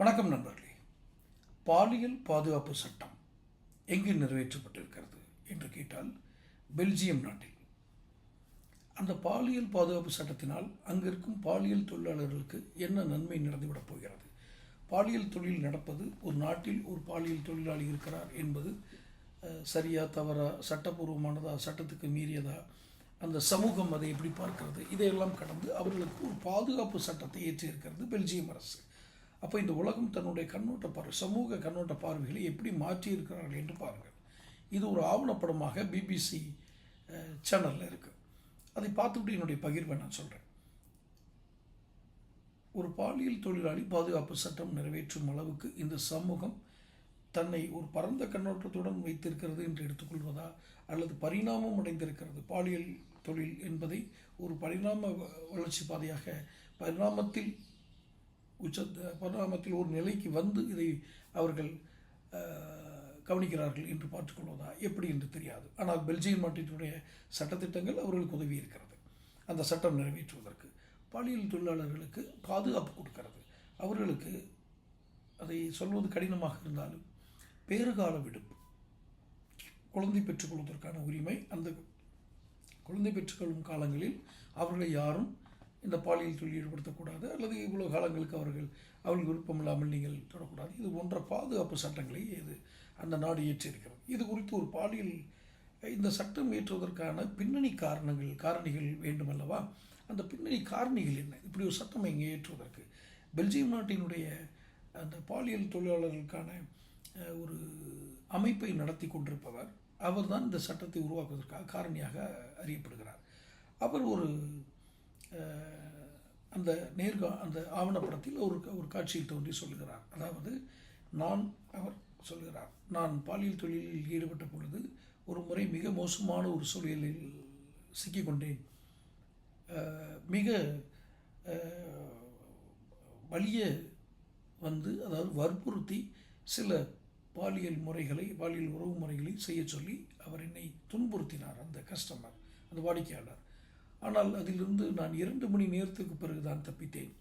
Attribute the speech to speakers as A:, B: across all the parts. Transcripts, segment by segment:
A: வணக்கம் நண்பர்களே. பாலியல் பாதுகாப்பு சட்டம் எங்கு நிறைவேற்றப்பட்டிருக்கிறது என்று கேட்டால் பெல்ஜியம் நாட்டில். அந்த பாலியல் பாதுகாப்பு சட்டத்தினால் அங்கிருக்கும் பாலியல் தொழிலாளர்களுக்கு என்ன நன்மை நடந்துவிடப் போகிறது? பாலியல் தொழில் நடப்பது ஒரு நாட்டில் ஒரு பாலியல் தொழிலாளி இருக்கிறார் என்பது சரியா தவறா சட்டப்பூர்வமானதா சட்டத்துக்கு மீறியதா அந்த சமூகம் அதை எப்படி பார்க்கிறது? இதையெல்லாம் கடந்து அவர்களுக்கு ஒரு பாதுகாப்பு சட்டத்தை ஏற்றியிருக்கிறது பெல்ஜியம் அரசு. அப்போ இந்த உலகம் தன்னுடைய கண்ணோட்ட பார்வை சமூக கண்ணோட்ட பார்வைகளை எப்படி மாற்றியிருக்கிறார்கள் என்று பாருங்கள். இது ஒரு ஆவணப்படமாக பிபிசி சேனலில் இருக்குது அதை பார்த்துக்கிட்டு என்னுடைய பகிர்வை நான் சொல்கிறேன் ஒரு பாலியல் தொழிலாளி பாதுகாப்பு சட்டம் நிறைவேற்றும் அளவுக்கு இந்த சமூகம் தன்னை ஒரு பரந்த கண்ணோட்டத்துடன் வைத்திருக்கிறது என்று எடுத்துக்கொள்வதா அல்லது பரிணாமம் அடைந்திருக்கிறது? பாலியல் தொழில் என்பதை ஒரு பரிணாம வ- வளர்ச்சி பாதையாக பரிணாமத்தில் உச்ச பரிணாமத்தில் ஒரு நிலைக்கு வந்து இதை அவர்கள் கவனிக்கிறார்கள் என்று பார்த்துக்கொள்வதா? எப்படி என்று தெரியாது. ஆனால் பெல்ஜியம் நாட்டினுடைய சட்டத்திட்டங்கள் அவர்களுக்கு உதவி இருக்கிறது அந்த சட்டம் நிறைவேற்றுவதற்கு பாலியல் தொழிலாளர்களுக்கு பாதுகாப்பு கொடுக்கிறது. அவர்களுக்கு அதை சொல்வது கடினமாக இருந்தாலும் பேறுகால விடுப்பு குழந்தை பெற்றுக்கொள்வதற்கான உரிமை அந்த குழந்தை பெற்றுக்கொள்ளும் காலங்களில் அவர்களை யாரும் இந்த பாலியல் தொழில் ஈடுபடுத்தக்கூடாது அல்லது இவ்வளோ காலங்களுக்கு அவர்கள் அவர்கள் விருப்பம் இல்லாமல் நீங்கள் தொடக்கூடாது. இது போன்ற பாதுகாப்பு சட்டங்களை இது அந்த நாடு இயற்றியிருக்கிறது. இது குறித்து ஒரு பாலியல் இந்த சட்டம் ஏற்றுவதற்கான பின்னணி காரணங்கள் காரணிகள் வேண்டுமல்லவா? அந்த பின்னணி காரணிகள் என்ன? இப்படி ஒரு சட்டம் இங்கே ஏற்றுவதற்கு பெல்ஜியம் நாட்டினுடைய அந்த பாலியல் தொழிலாளர்களுக்கான ஒரு அமைப்பை நடத்தி கொண்டிருப்பவர் அவர்தான் இந்த சட்டத்தை உருவாக்குவதற்காக காரணியாக அறியப்படுகிறார். அவர் ஒரு அந்த நேர்கா அந்த ஆவணப்படத்தில் ஒரு ஒரு காட்சியில் தோன்றி சொல்கிறார் அதாவது நான் அவர் சொல்கிறார் நான் பாலியல் தொழிலில் ஈடுபட்ட பொழுது ஒரு முறை மிக மோசமான ஒரு சூழலில் சிக்கிக்கொண்டேன். மிக வலிய வந்து அதாவது வற்புறுத்தி சில பாலியல் முறைகளை பாலியல் உறவு முறைகளை செய்ய சொல்லி அவர் என்னை துன்புறுத்தினார் அந்த கஸ்டமர் அந்த வாடிக்கையாளர். ஆனால் அதிலிருந்து நான் இரண்டு மணி நேரத்துக்கு பிறகு தான் தப்பித்தேன்.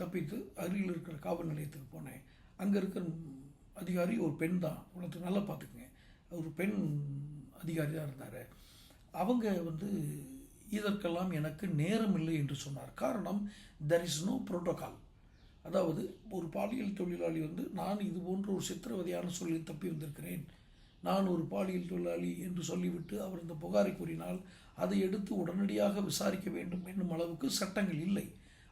A: தப்பித்து அருகில் இருக்கிற காவல் நிலையத்துக்கு போனேன். அங்கே இருக்கிற அதிகாரி ஒரு பெண் தான். உனக்கு நல்லா பார்த்துக்குங்க. ஒரு பெண் அதிகாரி தான் இருந்தார். அவங்க வந்து இதற்கெல்லாம் எனக்கு நேரம் இல்லை என்று சொன்னார். காரணம் தெர் இஸ் நோ புரோட்டோகால் அதாவது ஒரு பாலியல் தொழிலாளி வந்து நான் இது போன்ற ஒரு சித்திரவதையான சொல்லி தப்பி வந்திருக்கிறேன். நான் ஒரு பாலியல் தொழிலாளி என்று சொல்லிவிட்டு அவர் இந்த புகாரை கூறினால் அதை எடுத்து உடனடியாக விசாரிக்க வேண்டும் என்னும் அளவுக்கு சட்டங்கள் இல்லை.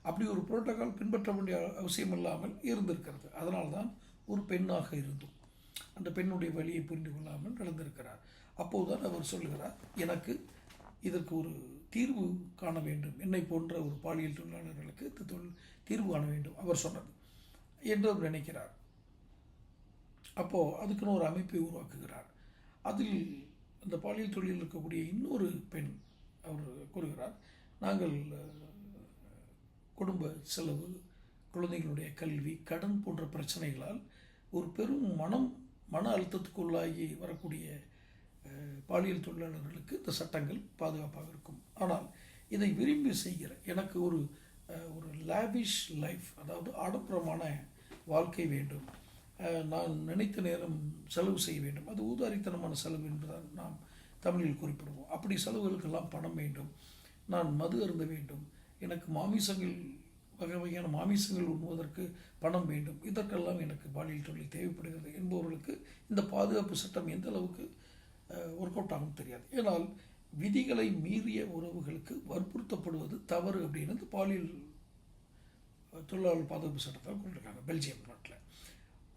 A: அப்படி ஒரு புரோட்டோக்கால் பின்பற்ற வேண்டிய அவசியம் இல்லாமல் இருந்திருக்கிறது. அதனால்தான் ஒரு பெண்ணாக இருந்தும் அந்த பெண்ணுடைய வழியை புரிந்து கொள்ளாமல் நடந்திருக்கிறார். அப்போதுதான் அவர் சொல்கிறார் எனக்கு இதற்கு ஒரு தீர்வு காண வேண்டும். என்னை போன்ற ஒரு பாலியல் தொழிலாளர்களுக்கு தொழில் தீர்வு காண வேண்டும். அவர் சொன்னது என்று அவர் நினைக்கிறார். அப்போது அதுக்குன்னு ஒரு அமைப்பை உருவாக்குகிறார். அதில் அந்த பாலியல் தொழிலில் இருக்கக்கூடிய இன்னொரு பெண் அவர் கூறுகிறார் நாங்கள் குடும்ப செலவு குழந்தைகளுடைய கல்வி கடன் போன்ற பிரச்சனைகளால் ஒரு பெரும் மனம் மன அழுத்தத்துக்குள்ளாகி வரக்கூடிய பாலியல் தொழிலாளர்களுக்கு இந்த சட்டங்கள் பாதுகாப்பாக இருக்கும். ஆனால் இதை விரும்பி செய்கிற எனக்கு ஒரு ஒரு லேவிஷ் லைஃப் அதாவது ஆடம்பரமான வாழ்க்கை வேண்டும். நான் நினைத்த நேரம் செலவு செய்ய வேண்டும். அது ஊதாரித்தனமான செலவு என்பதால் நாம் தமிழில் குறிப்பிடுவோம். அப்படி செலவுகளுக்கெல்லாம் பணம் வேண்டும். நான் மது அருந்த வேண்டும். எனக்கு மாமிசங்கள் வகை வகையான மாமிசங்கள் உண்ணுவதற்கு பணம் வேண்டும். இதற்கெல்லாம் எனக்கு பாலியல் தொழில் தேவைப்படுகிறது என்பவர்களுக்கு இந்த பாதுகாப்பு சட்டம் எந்த அளவுக்கு ஒர்க் அவுட் ஆகும் தெரியாது. ஏனால் விதிகளை மீறிய உறவுகளுக்கு வற்புறுத்தப்படுவது தவறு அப்படின்னு பாலியல் தொழிலாளர் பாதுகாப்பு சட்டத்தை கொண்டிருக்காங்க. பெல்ஜியம் நாட்டில்.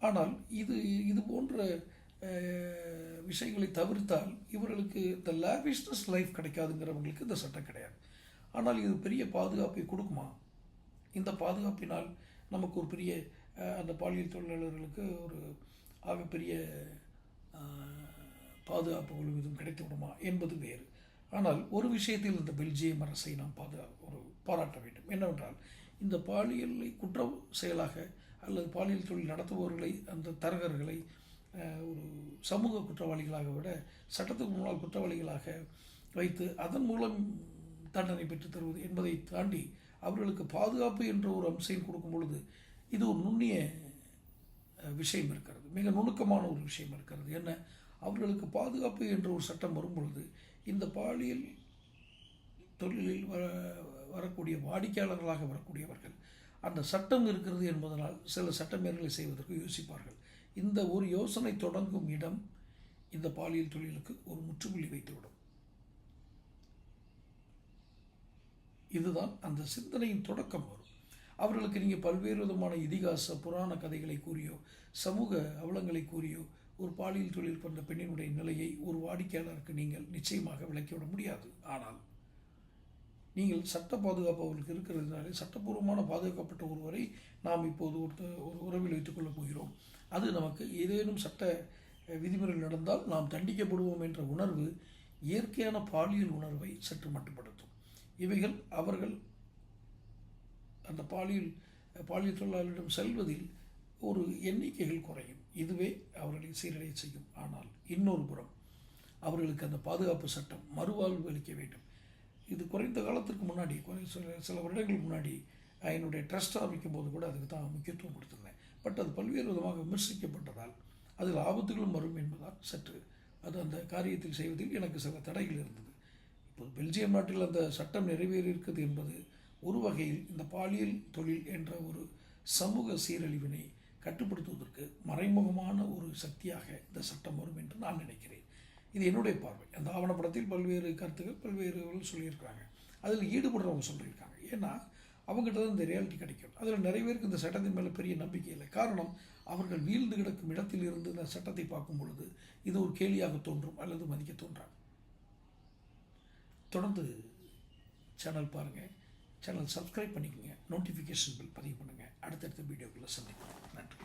A: ஆனால் இது இது போன்ற விஷயங்களை தவிர்த்தால் இவர்களுக்கு இந்த லேவிஷ்னஸ் லைஃப் கிடைக்காதுங்கிறவங்களுக்கு இந்த சட்டம் கிடையாது. ஆனால் இது பெரிய பாதுகாப்பை கொடுக்குமா? இந்த பாதுகாப்பினால் நமக்கு ஒரு பெரிய அந்த பாலியல் தொழிலாளர்களுக்கு ஒரு ஆகப்பெரிய அஹ், பாதுகாப்புகளும் இதுவும் கிடைத்து விடுமா என்பது வேறு. ஆனால் ஒரு விஷயத்தில் இந்த பெல்ஜியம் அரசை நாம் பாதுகா ஒரு பாராட்ட வேண்டும். என்னவென்றால் இந்த பாலியலை குற்ற செயலாக அல்லது பாலியல் தொழில் நடத்துபவர்களை அந்த தரகர்களை ஒரு சமூக குற்றவாளிகளாக விட சட்டத்துக்கு முன்னால் குற்றவாளிகளாக வைத்து அதன் மூலம் தண்டனை பெற்று தருவது என்பதை தாண்டி அவர்களுக்கு பாதுகாப்பு என்ற ஒரு அம்சம் கொடுக்கும் பொழுது இது ஒரு நுண்ணிய விஷயம் இருக்கிறது. மிக நுணுக்கமான ஒரு விஷயம் இருக்கிறது. என்ன? அவர்களுக்கு பாதுகாப்பு என்ற ஒரு சட்டம் வரும்பொழுது இந்த பாலியல் தொழிலில் வர வரக்கூடிய வாடிக்கையாளர்களாக வரக்கூடியவர்கள் அந்த சட்டம் இருக்கிறது என்பதனால் சில சட்டமீறல்களை செய்வதற்கு யோசிப்பார்கள். இந்த ஒரு யோசனை தொடங்கும் இடம் இந்த பாலியல் தொழிலுக்கு ஒரு முற்றுப்புள்ளி வைத்துவிடும் இதுதான் அந்த சிந்தனையின் தொடக்கம் வரும். அவர்களுக்கு நீங்கள் பல்வேறு விதமான இதிகாச புராண கதைகளை கூறியோ சமூக அவலங்களை கூறியோ ஒரு பாலியல் தொழில் கொண்ட பெண்ணினுடைய நிலையை ஒரு வாடிக்கையாளருக்கு நீங்கள் நிச்சயமாக விளக்கிவிட முடியாது. ஆனால் நீங்கள் சட்ட பாதுகாப்பு அவர்களுக்கு இருக்கிறதுனாலே சட்டப்பூர்வமான பாதுகாக்கப்பட்ட ஒருவரை நாம் இப்போது ஒரு ஒரு உறவில் வைத்துக்கொள்ளப் போகிறோம். அது நமக்கு ஏதேனும் சட்ட விதிமுறைகள் நடந்தால் நாம் தண்டிக்கப்படுவோம் என்ற உணர்வு இயற்கையான பாலியல் உணர்வை சற்று மட்டுப்படுத்தும். இவைகள் அவர்கள் அந்த பாலியல் பாலியல் தொழிலாளரிடம் செல்வதில் ஒரு எண்ணிக்கைகள் குறையும். இதுவே அவர்களை சீரடைய செய்யும். ஆனால் இன்னொரு புறம் அவர்களுக்கு அந்த பாதுகாப்பு சட்டம் மறுவாழ்வு அளிக்க வேண்டும். இது குறைந்த காலத்திற்கு முன்னாடி குறை சில சில வருடங்களுக்கு முன்னாடி என்னுடைய ட்ரஸ்ட் ஆரம்பிக்கும் போது கூட அதுக்கு தான் முக்கியத்துவம் கொடுத்துருந்தேன். பட் அது பல்வேறு விதமாக விமர்சிக்கப்பட்டதால் அதில் ஆபத்துகளும் வரும் என்பதால் சற்று அது அந்த காரியத்தில் செய்வதில் எனக்கு சில தடைகள் இருந்தது. இப்போது பெல்ஜியம் நாட்டில் அந்த சட்டம் நிறைவேறியிருக்கிறது என்பது ஒரு வகையில் இந்த பாலியல் தொழில் என்ற ஒரு சமூக சீரழிவினை கட்டுப்படுத்துவதற்கு மறைமுகமான ஒரு சக்தியாக இந்த சட்டம் வரும் என்று நான் நினைக்கிறேன். இது என்னுடைய பார்வை. அந்த ஆவணப்படத்தில் பல்வேறு கருத்துக்கள் பல்வேறு சொல்லியிருக்கிறாங்க. அதில் ஈடுபடுறவங்க சொல்லியிருக்காங்க. ஏன்னா அவங்ககிட்ட தான் இந்த ரியாலிட்டி கிடைக்கும். அதில் நிறைய பேருக்கு இந்த சட்டத்தின் மேலே பெரிய நம்பிக்கை இல்லை. காரணம் அவர்கள் வீழ்ந்து கிடக்கும் இடத்தில் இருந்து இந்த சட்டத்தை பார்க்கும் பொழுது இது ஒரு கேலியாக தோன்றும் அல்லது மதிக்க தோன்றாது. தொடர்ந்து சேனல் பாருங்கள் சேனல் சப்ஸ்கிரைப் பண்ணிக்கோங்க. நோட்டிஃபிகேஷன் பில் பதிவு பண்ணுங்கள் அடுத்தடுத்த வீடியோக்குள்ளே நன்றி.